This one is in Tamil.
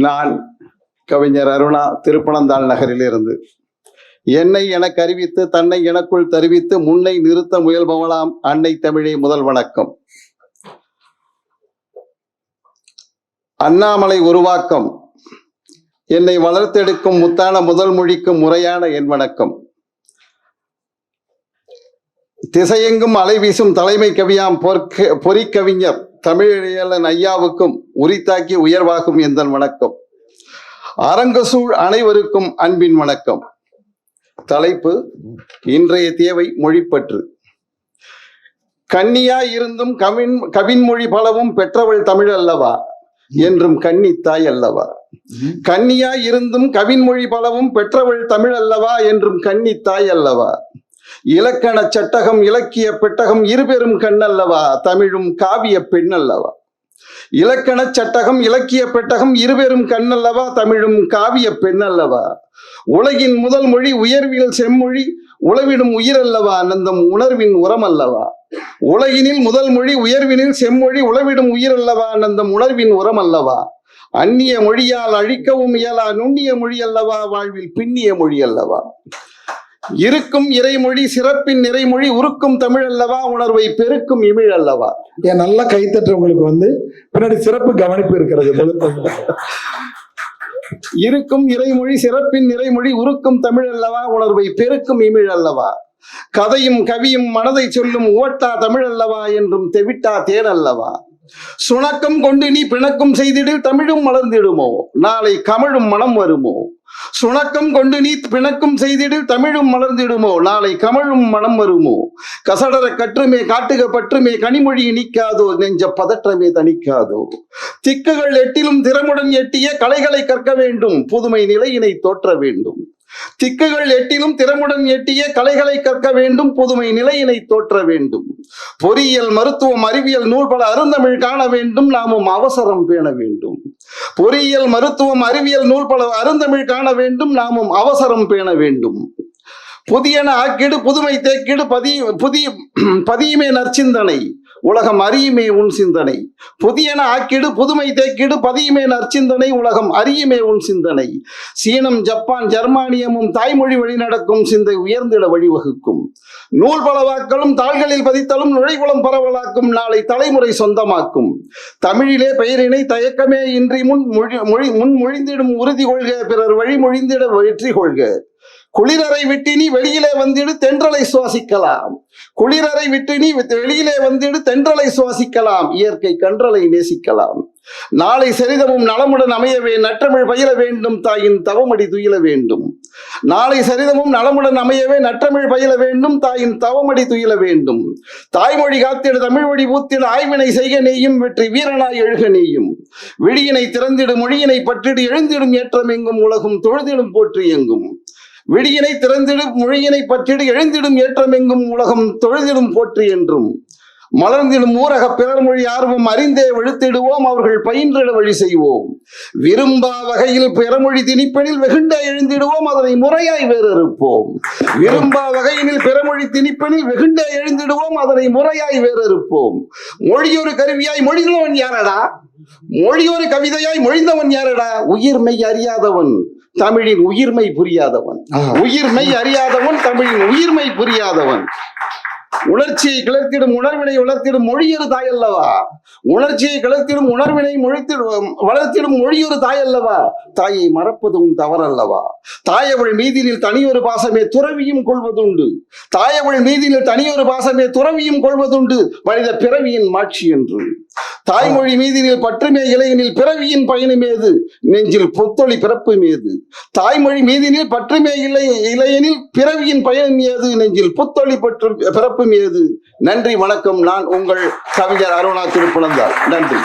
நான் கவிஞர் அருணா திருப்பனந்தாள் நகரிலிருந்து. என்னை எனக்கு அறிவித்து தன்னை எனக்குள் தருவித்து முன்னை நிறுத்த முயல்பவளாம் அன்னை தமிழே முதல் வணக்கம். அண்ணாமலை உருவாக்கம். என்னை வளர்த்தெடுக்கும் முத்தான முதல் மொழிக்கும் முறையான என் வணக்கம். திசையெங்கும் அலை வீசும் தலைமை கவியாம் பொற்க பொறிக்கவிஞர் தமிழன் ஐயாவுக்கும் உரித்தாக்கி உயர்வாகும் எந்தன் வணக்கம்? அரங்கசூழ் அனைவருக்கும் அன்பின் வணக்கம். தலைப்பு இன்றைய தேவை மொழிப்பற்று. கன்னியா இருந்தும் கவின் கவின்மொழி பலவும் பெற்றவள் தமிழ் அல்லவா? என்றும் கன்னித்தாய் அல்லவா? கன்னியா இருந்தும் கவின்மொழி பலவும் பெற்றவள் தமிழ் அல்லவா? என்றும் கன்னித்தாய் அல்லவா? இலக்கண சட்டகம் இலக்கிய பெட்டகம் இருபெரும் கண்ணல்லவா? தமிழும் காவிய பெண் அல்லவா இலக்கண சட்டகம் இலக்கிய பெட்டகம் இருபெரும் கண்ணல்லவா? தமிழும் காவிய பெண் அல்லவா உலகின் முதல் மொழி உயர்வியல் செம்மொழி உளவிடும் உயிரல்லவா? நந்தம் உணர்வின் உரம் அல்லவா உலகினில் முதல் மொழி உயர்வினில் செம்மொழி உளவிடும் உயிரல்லவா? நந்தம் உணர்வின் உரம் அல்லவா அந்நிய மொழியால் அழிக்கவும் இயலா நுண்ணிய மொழி அல்லவா வாழ்வில் பின்னிய மொழி அல்லவா இருக்கும் இறைமொழி சிறப்பின் நிறைமொழி உருக்கும் தமிழ் அல்லவா? உணர்வை பெருக்கும் இமிழ் அல்லவா? ஏன் நல்லா கைத்தட்டுறவங்களுக்கு வந்து பின்னாடி சிறப்பு கவனிப்பு இருக்கிறது. இருக்கும் இறைமொழி சிறப்பின் நிறைமொழி உருக்கும் தமிழ் அல்லவா? உணர்வை பெருக்கும் இமிழ் அல்லவா? கதையும் கவியும் மனதை சொல்லும் ஓட்டா தமிழ் அல்லவா? என்றும் தெவிட்டா தேன் அல்லவா? சுணக்கம் கொண்டு நீ பிணக்கும் செய்திடில் தமிழும் மலர்ந்திடுமோ? நாளை கமழும் மனம் வருமோ? சுணக்கம் கொண்டு நீ பிணக்கும் செய்திடு தமிழும் மலர்ந்திடுமோ? நாளை கமழும் மனம் வருமோ? கசடர கற்றுமே காட்டுக பற்றுமே கனிமொழி நீக்காதோ நெஞ்ச பதற்றமே தணிக்காதோ? திக்குகள் எட்டிலும் திறமுடன் எட்டிய கலைகளை கற்க வேண்டும் புதுமை நிலையினை தோற்ற வேண்டும். திக்குகள் எட்டிலும் திறமுடன் எட்டிய கலைகளை கற்க வேண்டும் புதுமை நிலையினை தோற்ற வேண்டும். பொறியியல் மருத்துவம் அறிவியல் நூல் பல அருந்தமிழ் காண வேண்டும் நாமும் அவசரம் பேண வேண்டும். பொறியியல் மருத்துவம் அறிவியல் நூல் பல அருந்தமிழ் காண வேண்டும் நாமும் அவசரம் பேண வேண்டும். புதியன ஆக்கிடு புதுமை தேக்கிடு பதி புதிய பதியுமே நற்சிந்தனை. உலகம் அறியுமே உன் சிந்தனை. புதியன ஆக்கிடு புதுமை தேக்கிடு பதியுமே நற்சிந்தனை உலகம் அறியுமே உன் சிந்தனை. சீனம் ஜப்பான் ஜெர்மானியமும் தாய்மொழி வழி நடக்கும் சிந்தை உயர்ந்திட வழிவகுக்கும். நூல் பலவாக்களும் தாள்களில் பதித்தலும் நுழைகுளம் பரவலாக்கும் நாளை தலைமுறை சொந்தமாக்கும். தமிழிலே பெயரினை தயக்கமே இன்றி முன் மொழி மொழி முன் மொழிந்திடும் உறுதி கொள்க பிறர் வழி மொழிந்திட வெற்றி கொள்க. குளிரறை விட்டு நீ வெளியிலே வந்திடு தென்றலை சுவாசிக்கலாம். குளிரறை விட்டு நீ வெளியிலே வந்திடு தென்றலை சுவாசிக்கலாம். இயற்கை கன்றலை நேசிக்கலாம். நாளை சரிதமும் நலமுடன் அமையவே நற்றமிழ் பயில வேண்டும் தாயின் தவமடி துயில வேண்டும். நாளை சரிதமும் நலமுடன் அமையவே நற்றமிழ் பயில வேண்டும் தாயின் தவமடி துயில வேண்டும். தாய்மொழி காத்திடு தமிழ் மொழி பூத்திடு ஆய்வினை செய்ய நீயும் வெற்றி வீரனாய் எழுக நீயும். விழியினை திறந்திடும் மொழியினை பற்றிடு எழுந்திடும் ஏற்றம் எங்கும் உலகும் தொழுதிடும் போற்றி எங்கும். விடியினை திறந்திடும் மொழியினை பற்றிடு எழுந்திடும் ஏற்றமெங்கும் உலகம் தொழுதிடும் போற்றி என்றும். மலர்ந்திடும் ஊரக பிறர் மொழி ஆர்வம் அறிந்தே வெளுத்திடுவோம் அவர்கள் பயின்றிட வழி செய்வோம். விரும்பா வகையில் பிறமொழி திணிப்பெனில் வெகுண்டா எழுந்திடுவோம் அதனை முறையாய் வேறறுப்போம். விரும்பா வகையினில் பிறமொழி திணிப்பெனில் வெகுண்டா எழுந்திடுவோம் அதனை முறையாய் வேறறுப்போம். மொழியொரு கருவியாய் மொழிந்தவன் யாரடா? மொழியொரு கவிதையாய் மொழிந்தவன் யாரடா? உயிர்மை அறியாதவன். தமிழின் உயிர்மை புரியாதவன். உயிர்மை அறியாதவன் தமிழின் உயிர்மை புரியாதவன் உணர்ச்சியை கிளர்த்திடும் உணர்வினை வளர்த்திடும் மொழியொரு தாயல்லவா? உணர்ச்சியை கிளர்த்திடும் உணர்வினை மொழித்திடும் வளர்த்திடும் மொழியொரு தாய் அல்லவா தாயை மறப்பதும் தவறல்லவா? தாயவள் மீதினில் தனியொரு பாசமே துறவியும் கொள்வதுண்டு. தாயவள் மீதினில் தனியொரு பாசமே துறவியும் கொள்வதுண்டு. மனித பிறவியின் மாட்சி என்று. தாய்மொழி மீதினில் பற்றுமே இளையனில் பிறவியின் பயனுமேது. நெஞ்சில் பொத்தொளி பிறப்பு மேது தாய்மொழி மீதினில் பற்றுமே இளைய இளையனில் பிறவியின் பயனும் ஏது நெஞ்சில் புத்தொளி பற்று பிறப்பும் ஏது? நன்றி வணக்கம். நான் உங்கள் கவிஞர் அருணா திருப்புலந்தார். நன்றி.